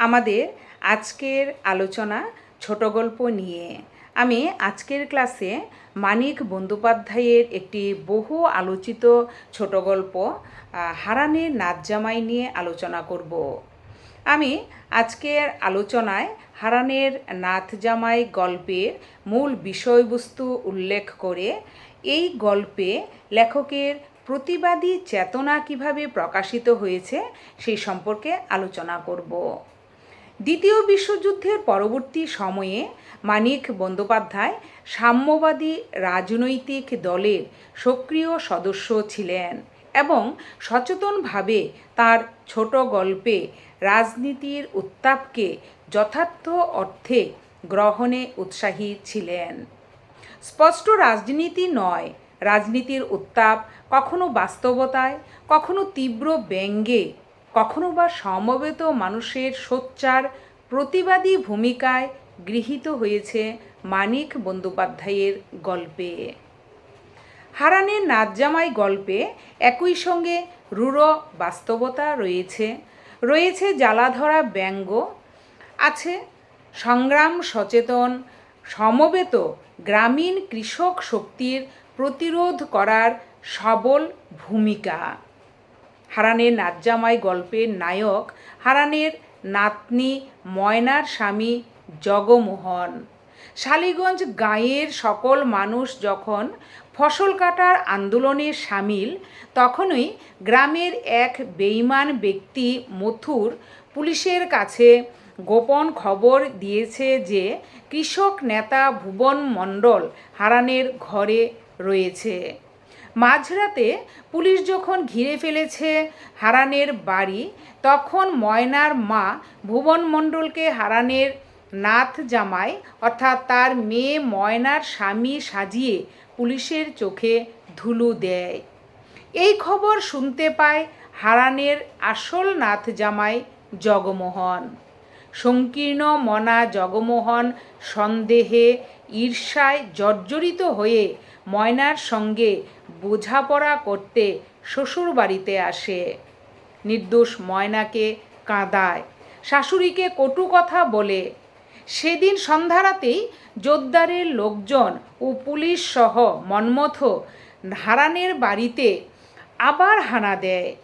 আমাদের আজকের আলোচনা ছোট গল্প নিয়ে। আমি আজকের ক্লাসে মানিক বন্দ্যোপাধ্যায়ের একটি বহু আলোচিত ছোট গল্প হারানের নাচ জামাই নিয়ে আলোচনা করব। আমি আজকের আলোচনায় হারানের নাথ জামাই গল্পের মূল বিষয়বস্তু উল্লেখ করে এই গল্পে লেখকের প্রতিবাদী চেতনা কীভাবে প্রকাশিত হয়েছে সেই সম্পর্কে আলোচনা করব। দ্বিতীয় বিশ্বযুদ্ধের পরবর্তী সময়ে মানিক বন্দ্যোপাধ্যায় সাম্যবাদী রাজনৈতিক দলের সক্রিয় সদস্য ছিলেন এবং সচেতনভাবে তার ছোট গল্পে রাজনীতির উত্তাপকে যথার্থ অর্থে গ্রহণে উৎসাহী ছিলেন। স্পষ্ট রাজনীতি নয়, রাজনীতির উত্তাপ কখনো বাস্তবতায়, কখনো তীব্র ব্যঙ্গে কখনো বা সমবেত মানুষের সোচ্চার প্রতিবাদী ভূমিকায় গৃহীত হয়েছে মানিক বন্দ্যোপাধ্যায়ের গল্পে। হারানের নাচজামাই গল্পে একই সঙ্গে রূঢ় বাস্তবতা রয়েছে। রয়েছে জ্বালাধরা ব্যঙ্গ, আছে সংগ্রাম সচেতন, সমবেত গ্রামীণ কৃষক শক্তির প্রতিরোধ করার সবল ভূমিকা। হারানের নাজ্জামাই গল্পের নায়ক, হারানের নাতনি ময়নার স্বামী জগমোহন। শালিগঞ্জ গাঁয়ের সকল মানুষ যখন ফসল কাটার আন্দোলনে সামিল, তখনই গ্রামের এক বেইমান ব্যক্তি মথুর পুলিশের কাছে গোপন খবর দিয়েছে যে, কৃষক নেতা ভুবন মণ্ডল হারানের ঘরে রয়েছে। মাঝরাতে পুলিশ যখন ঘিরে ফেলেছে হারানের বাড়ি, তখন ময়নার মা ভুবন মণ্ডলকে হারানের নাথ জামাই, অর্থাৎ তার মেয়ে ময়নার স্বামী সাজিয়ে পুলিশের চোখে ধুলো দেয়। এই খবর শুনতে পায় হারানের আসল নাথ জামাই জগমোহন। সংকীর্ণ মনা জগমোহন, সন্দেহে ঈর্ষায় জর্জরিত হয়ে ময়নার সঙ্গে বোঝাপড়া করতে শ্বশুর বাড়িতে আসে। নির্দোষ ময়নাকে কাঁদায়। শাশুড়িকে কটু কথা বলে, সেদিন সন্ধ্যারাতেই জোরদারের লোকজন ও পুলিশ সহ মন্মথ হারানের বাড়িতে আবার হানা দেয়।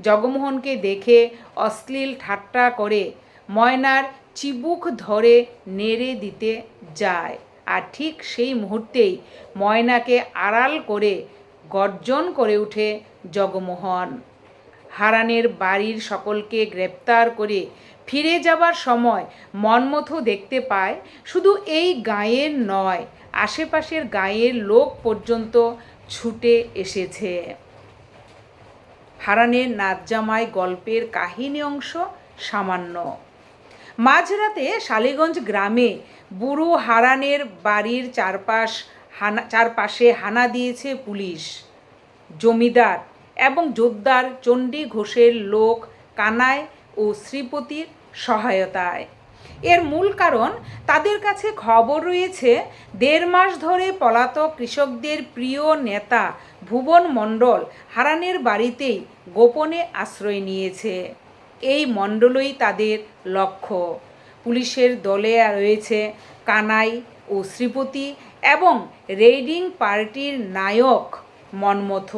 জগমোহনকে দেখে অশ্লীল ঠাট্টা করে ময়নার চিবুক ধরে নেড়ে দিতে যায়। আর ঠিক সেই মুহূর্তেই ময়নাকে আড়াল করে গর্জন করে ওঠে জগমোহন। হারানের বাড়ির সকলকে গ্রেপ্তার করে ফিরে যাবার সময় মনমথ দেখতে পায়, শুধু এই গাঁয়ের নয়, আশেপাশের গাঁয়ের লোক পর্যন্ত ছুটে এসেছে। হারানের নাচজামাই গল্পের কাহিনী অংশ সামান্য। মাঝরাতে শালিগঞ্জ গ্রামে বুড়ো হারানের বাড়ির চারপাশ হানা, চারপাশে হানা দিয়েছে পুলিশ। জমিদার এবং জোরদার চণ্ডী ঘোষের লোক কানায় ও শ্রীপতির সহায়তায়। এর মূল কারণ, তাদের কাছে খবর রয়েছে, দেড় মাস ধরে পলাতক কৃষকদের প্রিয় নেতা ভুবন মণ্ডল হারানের বাড়িতেই গোপনে আশ্রয় নিয়েছে। এই মণ্ডলই তাদের লক্ষ্য। পুলিশের দলে রয়েছে কানাই ও শ্রীপতি এবং রেইডিং পার্টির নায়ক মনমথ।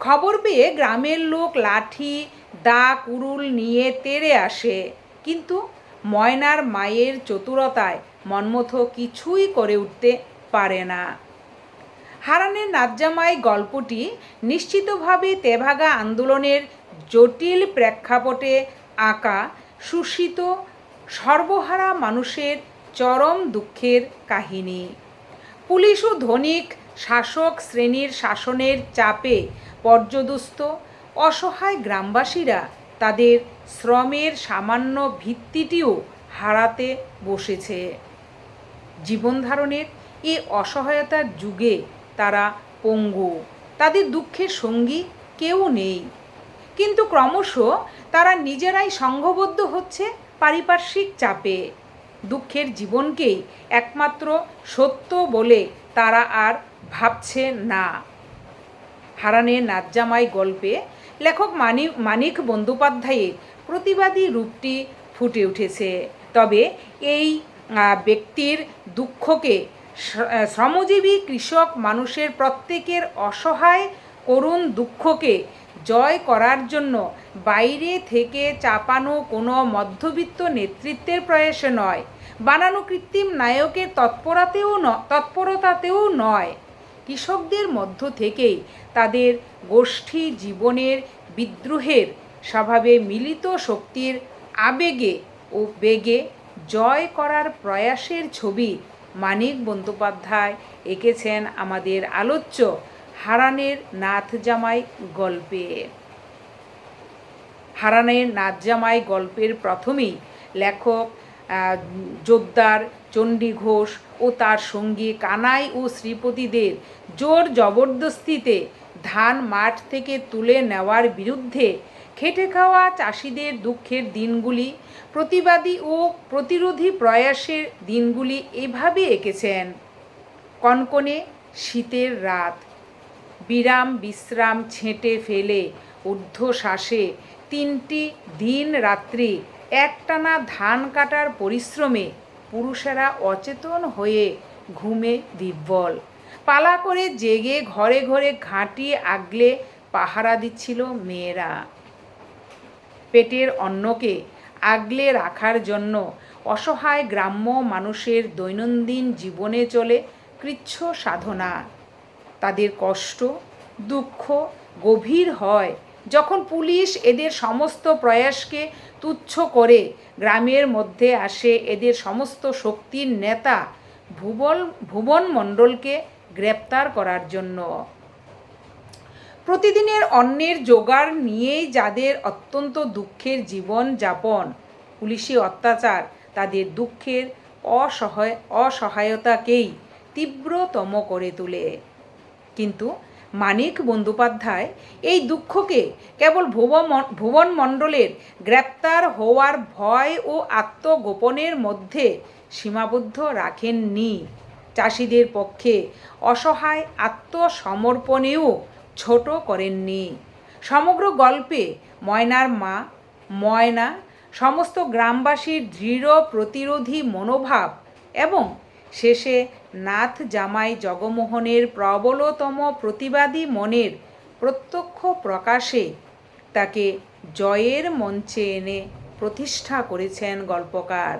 খবর পেয়ে গ্রামের লোক লাঠি দা কুরুল নিয়ে তেড়ে আসে। কিন্তু ময়নার মায়ের চতুরতায় মনমথ কিছুই করে উঠতে পারে না। হারানের নাজ্জামাই গল্পটি নিশ্চিতভাবে তেভাগা আন্দোলনের জটিল প্রেক্ষাপটে আঁকা সুশীত সর্বহারা মানুষের চরম দুঃখের কাহিনী। পুলিশ ও ধনিক শাসক শ্রেণির শাসনের চাপে পর্যদস্ত, অসহায় গ্রামবাসীরা তাদের শ্রমের সামান্য ভিত্তিটিও হারাতে বসেছে। জীবনধারণের এই অসহায়তার যুগে তারা পঙ্গু। তাদের দুঃখের সঙ্গী কেউ নেই। কিন্তু ক্রমশ তারা নিজেরাই সংঘবদ্ধ হচ্ছে পারিপার্শ্বিক চাপে। দুঃখের জীবনকেই একমাত্র সত্য বলে তারা আর ভাবছে না। হারানের নাজ্জামাই গল্পে লেখক মানিক মানিক বন্দ্যোপাধ্যায়ের প্রতিবাদী রূপটি ফুটে উঠেছে। তবে এই ব্যক্তির দুঃখকে শ্রমজীবী কৃষক মানুষের প্রত্যেকের অসহায় করুণ দুঃখকে জয় করার জন্য বাইরে থেকে চাপানো কোনো মধ্যবিত্ত নেতৃত্বের প্রয়াসে নয়। বানানো কৃত্রিম নায়কের তৎপরতাতেও ন, তৎপরতাতেও নয়। কৃষকদের মধ্য থেকেই তাদের গোষ্ঠী জীবনের বিদ্রোহের, স্বভাবে মিলিত শক্তির আবেগে ও বেগে জয় করার প্রয়াসের ছবি মানিক বন্দ্যোপাধ্যায় এঁকেছেন আমাদের আলোচ্য হারানের নাথ জামাই গল্পে। হারানের নাথ জামাই গল্পের প্রথমেই লেখক জোদ্দার চণ্ডী ঘোষ ও তার সঙ্গী কানাই ও শ্রীপতিদের জোর জবরদস্তিতে ধান মাঠ থেকে তুলে নেওয়ার বিরুদ্ধে খেটে খাওয়া চাষিদের দুঃখের দিনগুলি, প্রতিবাদী ও প্রতিরোধী প্রয়াসের দিনগুলি এভাবে এঁকেছেন। কনকনে শীতের রাত। বিরাম, বিশ্রাম, ছেঁটে, ফেলে, ঊর্ধ্বশ্বাসে, তিনটি দিন রাত্রি, একটানা ধান কাটার পরিশ্রমে পুরুষেরা অচেতন হয়ে ঘুমে দিব্বল পালা করে জেগে ঘরে ঘরে ঘাঁটি আগলে পাহারা দিচ্ছিল মেয়েরা। পেটের অন্নকে আগলে রাখার জন্য অসহায় গ্রাম্য মানুষের দৈনন্দিন জীবনে চলে কৃচ্ছ সাধনা। তাদের কষ্ট, দুঃখ গভীর হয় যখন পুলিশ এদের সমস্ত প্রয়াসকে তুচ্ছ করে। গ্রামের মধ্যে আসে এদের সমস্ত শক্তির নেতা ভুবন ভুবন মণ্ডলকে গ্রেপ্তার করার জন্য। প্রতিদিনের অন্যের জোগাড় নিয়েই যাদের অত্যন্ত দুঃখের জীবন যাপন, পুলিশি অত্যাচার তাদের দুঃখের অসহায়, অসহায়তাকেই তীব্রতম করে তোলে। কিন্তু মানিক বন্দ্যোপাধ্যায় এই দুঃখকে কেবল ভুবন মণ্ডলের গ্রেপ্তার হওয়ার ভয় ও আত্মগোপনের মধ্যে সীমাবদ্ধ রাখেননি। চাষিদের পক্ষে অসহায় আত্মসমর্পণেও ছোট করেননি। সমগ্র গল্পে ময়নার মা, ময়না, সমস্ত গ্রামবাসীর দৃঢ় প্রতিরোধী মনোভাব এবং শেষে নাথ জামাই জগমোহনের প্রবলতম প্রতিবাদী মনের প্রত্যক্ষ প্রকাশে তাকে জয়ের মঞ্চে এনে প্রতিষ্ঠা করেছেন গল্পকার।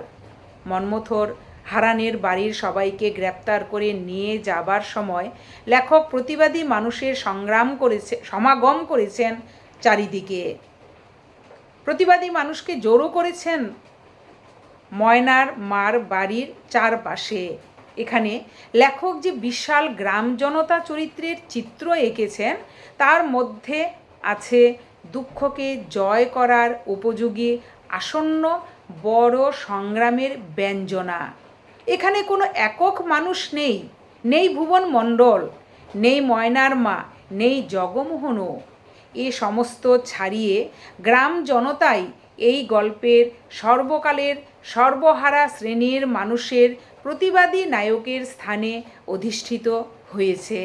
মন্মথর হারানের বাড়ির সবাইকে গ্রেপ্তার করে নিয়ে যাবার সময় লেখক প্রতিবাদী মানুষের সংগ্রাম করেছে, সমাগম করেছেন চারিদিকে। প্রতিবাদী মানুষকে জোরও করেছেন ময়নার মার বাড়ির চারপাশে। এখানে লেখক যে বিশাল গ্রাম জনতা চরিত্রের চিত্র এঁকেছেন, তার মধ্যে আছে দুঃখকে জয় করার উপযোগী আসন্ন বড় সংগ্রামের ব্যঞ্জনা। এখানে কোনো একক মানুষ নেই নেই ভুবন মণ্ডল, নেই ময়নার মা, নেই জগমোহনও এ সমস্ত ছাড়িয়ে গ্রাম জনতাই এই গল্পের সর্বকালের সর্বহারা শ্রেণির মানুষের প্রতিবাদী নায়কের স্থানে অধিষ্ঠিত হয়েছে।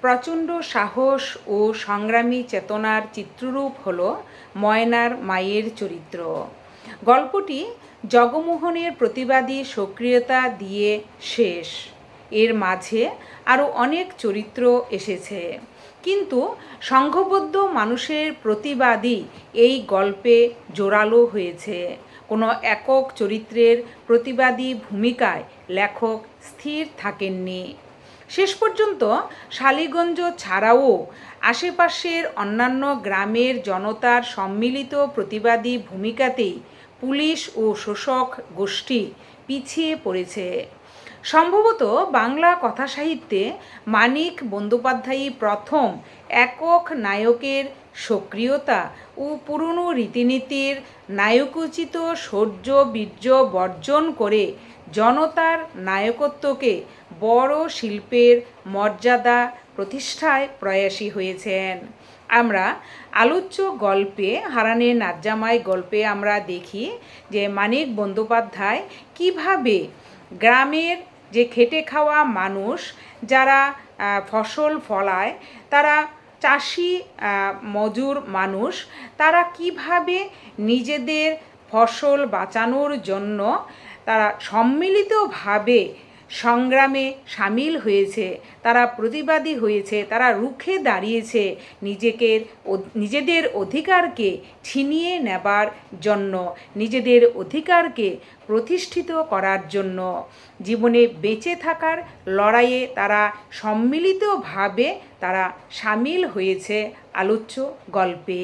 প্রচণ্ড সাহস ও সংগ্রামী চেতনার চিত্ররূপ হল ময়নার মায়ের চরিত্র। গল্পটি জগমোহনের প্রতিবাদী সক্রিয়তা দিয়ে শেষ। এর মাঝে আরও অনেক চরিত্র এসেছে। কিন্তু সংঘবদ্ধ মানুষের প্রতিবাদী এই গল্পে জোরালো হয়েছে। কোনো একক চরিত্রের প্রতিবাদী ভূমিকায় লেখক স্থির থাকেননি। শেষ পর্যন্ত শালিগঞ্জ ছাড়াও আশেপাশের অন্যান্য গ্রামের জনতার সম্মিলিত প্রতিবাদী ভূমিকাতেই পুলিশ ও শোষক গোষ্ঠী পিছিয়ে পড়েছে। সম্ভবত বাংলা কথাসাহিত্যে মানিক বন্দ্যোপাধ্যায়ই প্রথম একক নায়কের সক্রিয়তা ও পুরনো রীতিনীতির নায়কোচিত শৌর্য বীর্য বর্জন করে জনতার নায়কত্বকে বড় শিল্পের মর্যাদা প্রতিষ্ঠায় প্রয়াসী হয়েছেন। আমরা আলোচ্য গল্পে হারানে নাজ্জামাই গল্পে আমরা দেখি যে মানিক বন্দ্যোপাধ্যায় কীভাবে গ্রামের যে খেটে খাওয়া মানুষ যারা ফসল ফলায়, তারা চাষি মজুর মানুষ তারা কীভাবে নিজেদের ফসল বাঁচানোর জন্য তারা সম্মিলিতভাবে সংগ্রামে সামিল হয়েছে, তারা প্রতিবাদী হয়েছে, তারা রুখে দাঁড়িয়েছে নিজেকে নিজেদের অধিকারকে ছিনিয়ে নেবার জন্য, নিজেদের অধিকারকে প্রতিষ্ঠিত করার জন্য। জীবনে বেঁচে থাকার লড়াইয়ে তারা সম্মিলিতভাবে তারা সামিল হয়েছে আলোচ্য গল্পে।